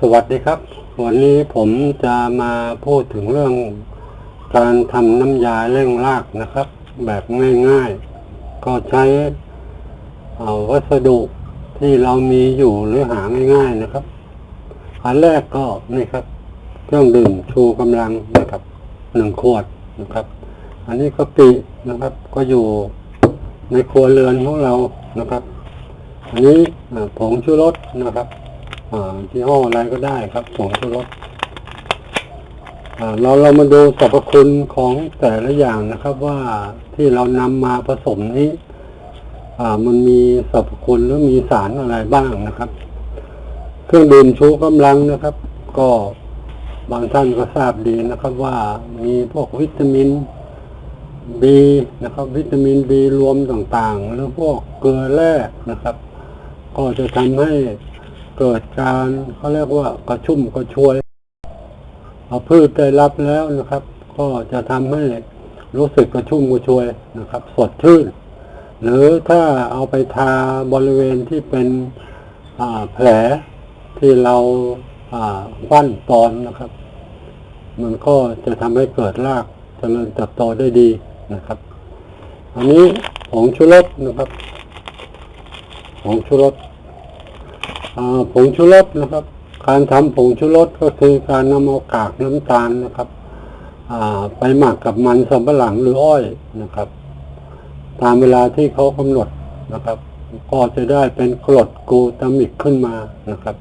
สวัสดีครับ วันนี้ผมจะมาพูดถึงเรื่องการทำน้ำยาเร่งรากนะครับ แบบง่ายๆ ก็ใช้วัสดุที่เรามีอยู่หรือหาง่ายๆนะครับ อันแรกก็นี่ครับ เครื่องดื่มชูกำลังนะครับหนึ่งขวดนะครับ อันนี้ก็ปินะครับ ก็อยู่ในครัวเรือนของเรานะครับ อันนี้ผงชูรสนะครับ อ่าที่ห้ออะไรก็ได้ครับผงชูรสอ่าเราเรามาดูสรรพคุณของแต่ละอย่างนะครับว่าที่เรานำมาผสมนี้อ่ามันมีสรรพคุณหรือมีสารอะไรบ้างนะครับ เครื่องดื่มชูกำลังนะครับ ก็บางท่านก็ทราบดีนะครับว่ามีพวกวิตามิน B นะครับ วิตามิน B รวมต่างๆ หรือพวกเกลือแร่นะครับ ก็จะทำให้ เกิดการเขาเรียกว่ากระชุ่มกระชวยพอาพืชได้รับแล้วนะครับ ก็จะทำให้รู้สึกกระชุ่มกระชวยนะครับ สดชื่น หรือถ้าเอาไปทาบริเวณที่เป็นแผลที่เราควันตอนนะครับ มันก็จะทำให้เกิดรากเจริญเติบโตได้ดีนะครับ อันนี้ผงชูรสนะครับผงชูรส ผงชูรสนะครับ การทำผงชูรสก็คือการนำเอากากน้ำตาลนะครับไปหมักกับมันสำปะหลังหรืออ้อยนะครับ ตามเวลาที่เขากำหนดนะครับ ก็จะได้เป็นกรดกลูตามิกขึ้นมานะครับ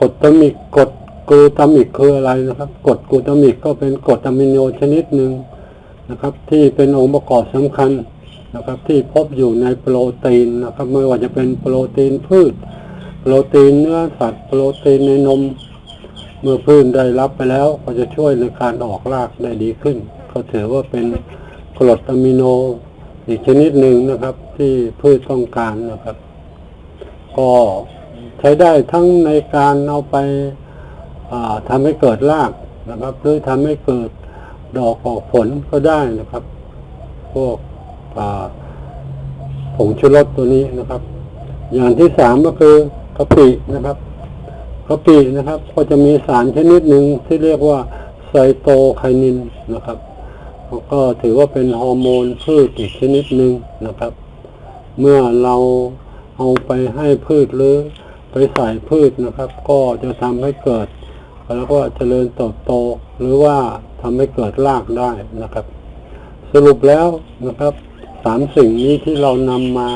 กรดตามิกกรดกลูตามิกคืออะไรนะครับกรดกลูตามิกก็เป็นกรดอะมิโนชนิดหนึ่งนะครับ ที่เป็นองค์ประกอบสำคัญนะครับ ที่พบอยู่ในโปรตีนนะครับ ไม่ว่าจะเป็นโปรตีนพืช โปรตีนเนื้อสัตว์โปรตีนในนม เมื่อพืชได้รับไปแล้ว ก็จะช่วยในการออกรากได้ดีขึ้น ก็ถือว่าเป็นกรดอะมิโนอีกชนิดหนึ่งนะครับ ที่พืชต้องการนะครับ ก็ใช้ได้ทั้งในการเอาไปอ่าทำให้เกิดรากนะครับ หรือทำให้เกิดดอกออกผลก็ได้นะครับ พวกผงชูรสตัวนี้นะครับ อย่างที่สามก็คือ กะปินะครับกะปินะครับ ก็จะมีสารชนิดหนึ่งที่เรียกว่าไซโตไคนินนะครับก็ถือว่าเป็นฮอร์โมนพืชอีกชนิดหนึ่งนะครับ เมื่อเราเอาไปให้พืชหรือไปใส่พืชนะครับ ก็จะทำให้เกิด แล้วก็เจริญเติบโต หรือว่าทำให้เกิดรากได้นะครับ สรุปแล้วนะครับสามสิ่งนี้ที่เรานำมา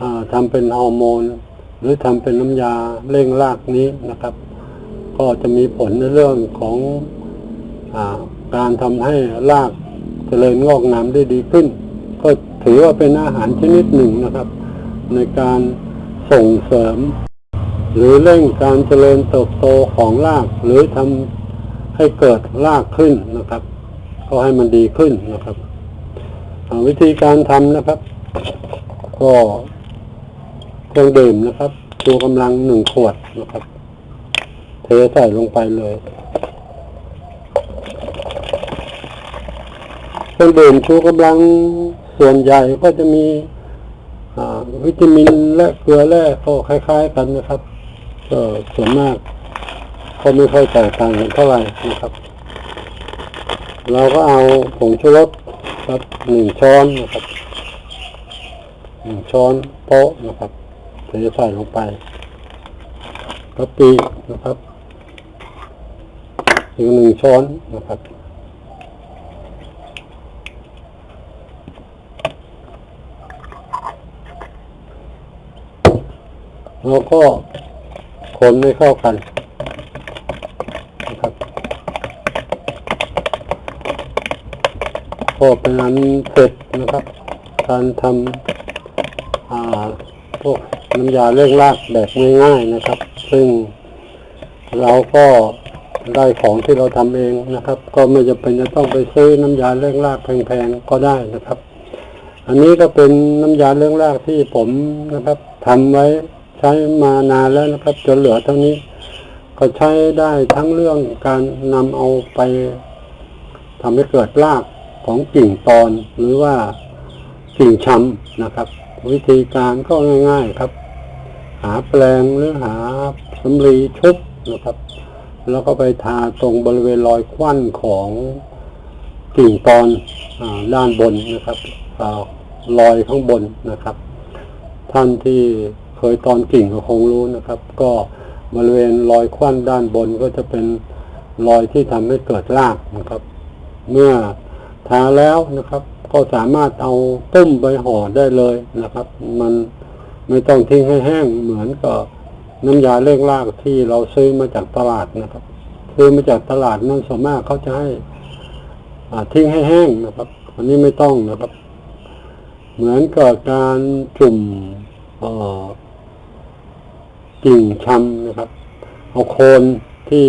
อ่าทำเป็นฮอร์โมน หรือทำเป็นน้ำยาเร่งรากนี้นะครับ ก็จะมีผลในเรื่องของอการทำให้รากเจริญงอกงามได้ดีขึ้น ก็ถือว่าเป็นอาหารชนิดหนึ่งนะครับ ในการส่งเสริม หรือเร่งการเจริญเติบโตของรากหรือทำให้เกิดรากขึ้นนะครับ ก็ให้มันดีขึ้นนะครับวิธีการทำนะครับ ก็ เครื่องดื่มนะครับชูกำลังหนึ่งขวดนะครับ เทใส่ลงไปเลยเครื่องดื่มชูกำลังส่วนใหญ่ก็จะมีวิตามินและเกลือแร่ก็คล้าย ๆ กันนะครับก็ส่วนมากก็ไม่ค่อยแตกต่างกันเท่าไหร่นะครับ เราก็เอาผงชูรสครับหนึ่งช้อนนะครับหนึ่งช้อนโต๊ะนะครับ เทใส่ลงไปกะปินะครับอีกหนึ่งช้อนนะครับแล้วก็คนให้เข้ากันนะครับก็เป็นอันเสร็จนะครับ การทำอ่าพวก น้ำยาเร่งรากแบบง่ายๆนะครับ ซึ่งเราก็ได้ของที่เราทำเองนะครับ ก็ไม่จำเป็นจะต้องไปซื้อน้ำยาเร่งรากแพงๆก็ได้นะครับ อันนี้ก็เป็นน้ำยาเรื่องแรกที่ผมนะครับทำไว้ใช้มานานแล้วนะครับ จนเหลือเท่านี้ ก็ใช้ได้ทั้งเรื่องการนำเอาไปทำให้เกิดรากของกิ่งตอนหรือว่ากิ่งชำนะครับ วิธีการก็ง่าย ๆครับ หาแปลงหรือหาสำลีชุบนะครับ แล้วก็ไปทาตรงบริเวณรอยควันของกิ่งตอนอด้านบนนะครับอรอยข้างบนนะครับ ท่านที่เคยตอนกิ่งก็คงรู้นะครับ ก็บริเวณรอยควันด้านบนก็จะเป็นรอยที่ทำให้เกิดรากนะครับ เมื่อทาแล้วนะครับ ก็สามารถเอาต้มใบห่อได้เลยนะครับ มัน ไม่ต้องทิ้งให้แห้งเหมือนกับน้ำยาเร่งรากที่เราซื้อมาจากตลาดนะครับ ซื้อมาจากตลาดนั่นส่วนมากเขาจะให้ทิ้งให้แห้งนะครับ อันนี้ไม่ต้องนะครับ เหมือนกับการจุ่มกิ่งชำนะครับ เอาโคนที่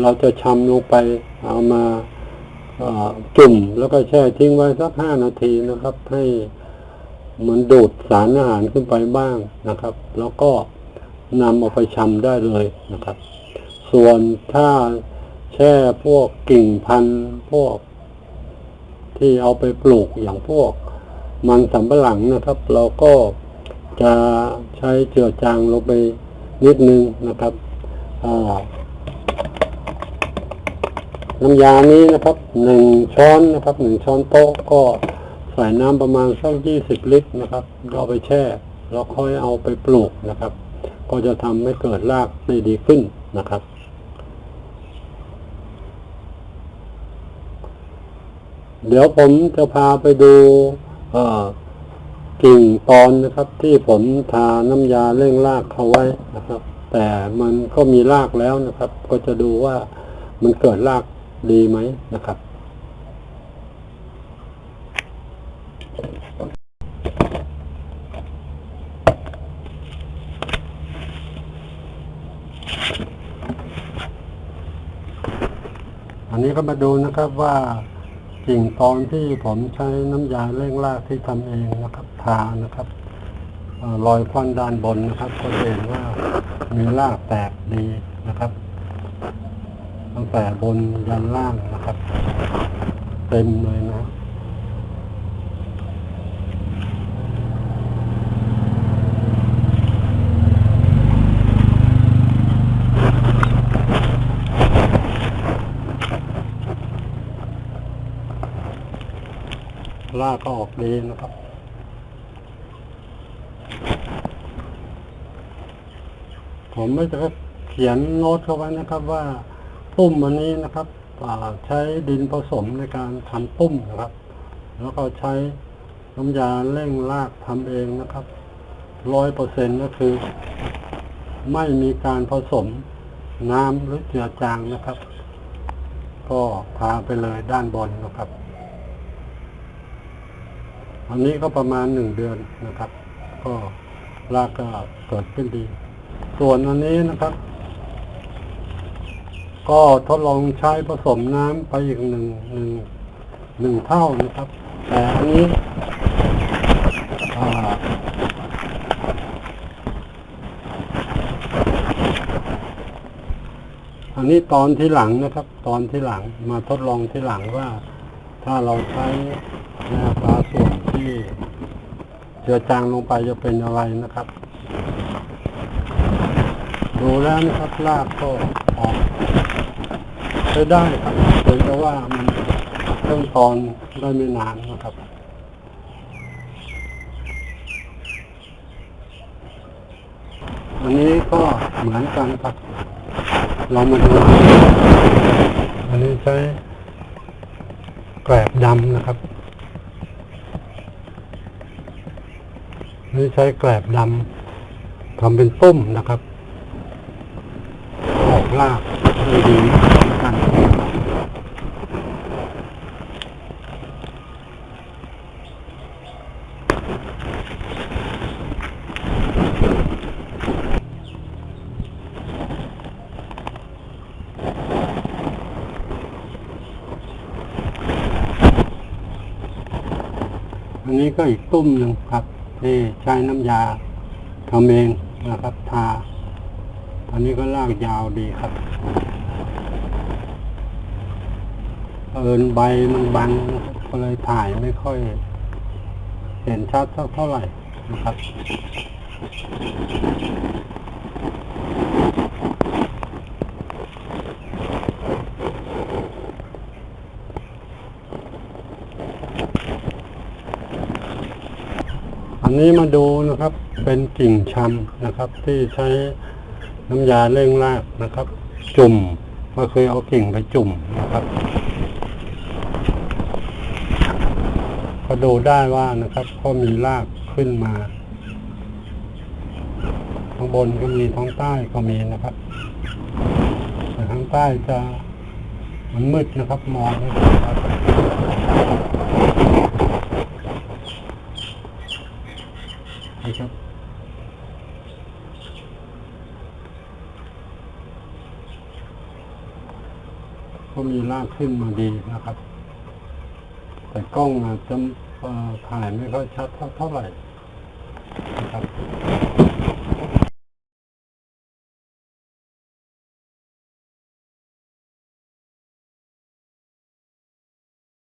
เราจะชำลงไปเอามาจุ่มแล้วก็แช่ทิ้งไว้สักห้านาทีนะครับ ให้ หมันดูดสารอาหารขึ้นไปบ้างนะครับ แล้วก็นำเอาไปชำได้เลยนะครับ ส่วนถ้าแช่พวกกิ่งพันธุ์พวก ที่เอาไปปลูกอย่างพวก มันสำปะหลังนะครับ เราก็จะใช้เจือจางลงไปนิดนึงนะครับอ่าน้ำยานี้นะครับหนึ่งช้อนนะครับหนึ่งช้อนโต๊ะก็ ใส่น้ำประมาณสักยี่สิบลิตรนะครับเอาไปแช่แล้วค่อยเอาไปปลูกนะครับ ก็จะทำให้เกิดรากได้ดีขึ้นนะครับ เดี๋ยวผมจะพาไปดูกิ่งตอนนะครับ ที่ผมทาน้ำยาเร่งรากเขาไว้นะครับ แต่มันก็มีรากแล้วนะครับ ก็จะดูว่ามันเกิดรากดีไหมนะครับ อันนี้ก็มาดูนะครับว่ากิ่งตอนที่ผมใช้น้ำยาเร่งรากที่ทำเองนะครับ ทานะครับอรอยควันด้านบนนะครับก็เห็นว่ามีรากแตกดีนะครับตั้งแต่บนยันล่างนะครับ เต็มเลยนะ ลากก็ออกดีนะครับผมไม่จะเขียนโน้ตเข้าไว้นะครับว่าปุ้มอันนี้นะครับใช้ดินผสมในการทำปุ้มนะครับ แล้วก็ใช้น้ำยาเร่งรากทำเองนะครับร้อยเปอร์เซ็นก็คือ ไม่มีการผสมน้ำหรือเจือจางนะครับ ก็ทาไปเลยด้านบนนะครับ อันนี้ก็ประมาณหนึ่งเดือนนะครับ ก็รากก็เกิดขึ้นดี ส่วนอันนี้นะครับ ก็ทดลองใช้ผสมน้ำไปอีกหนึ่งหนึ่งหนึ่งเท่านะครับ แต่อันนี้อันนี้ตอนที่หลังนะครับ ตอนที่หลังมาทดลองที่หลังว่า ถ้าเราใช้ในอัตราส่วน ที่เจือจางลงไปจะเป็นอะไรนะครับ ดูแล้วนะครับรากก็ออกใช้ได้ครับเพียงแต่ว่ามันเพิ่งตอนได้ไม่นานนะครับอันนี้ก็เหมือนกันครับ เรามาดู อันนี้ใช้แกลบดำนะครับ นี่ใช้แกลบดำทำเป็นปุ้มนะครับออกรากด้ดีกันอันนี้ก็อีกตุ้มหนึ่งครับ ที่ใช้น้ำยาทำเองนะครับ ทาอันนี้ก็ลากยาวดีครับเอินใบมันบังก็เลยถ่ายไม่ค่อย เห็นชัดเท่าไหร่นะครับ อันนี้มาดูนะครับเป็นกิ่งชำนะครับ ที่ใช้น้ำยาเร่งรากนะครับ จุ่มก็คือเอากิ่งไปจุ่มนะครับ ก็ดูได้ว่านะครับก็มีรากขึ้นมาข้างบนก็มีท้องใต้ก็มีนะครับแต่ทางใต้จะมันมืดนะครับ มองไม่เห็นครับ ให้ชอบก็มีลากขึ้นมาดีนะครับ แต่กล้องอาจจะถ่ายไม่ค่อยชัดเท่าเท่าไหร่นะครับ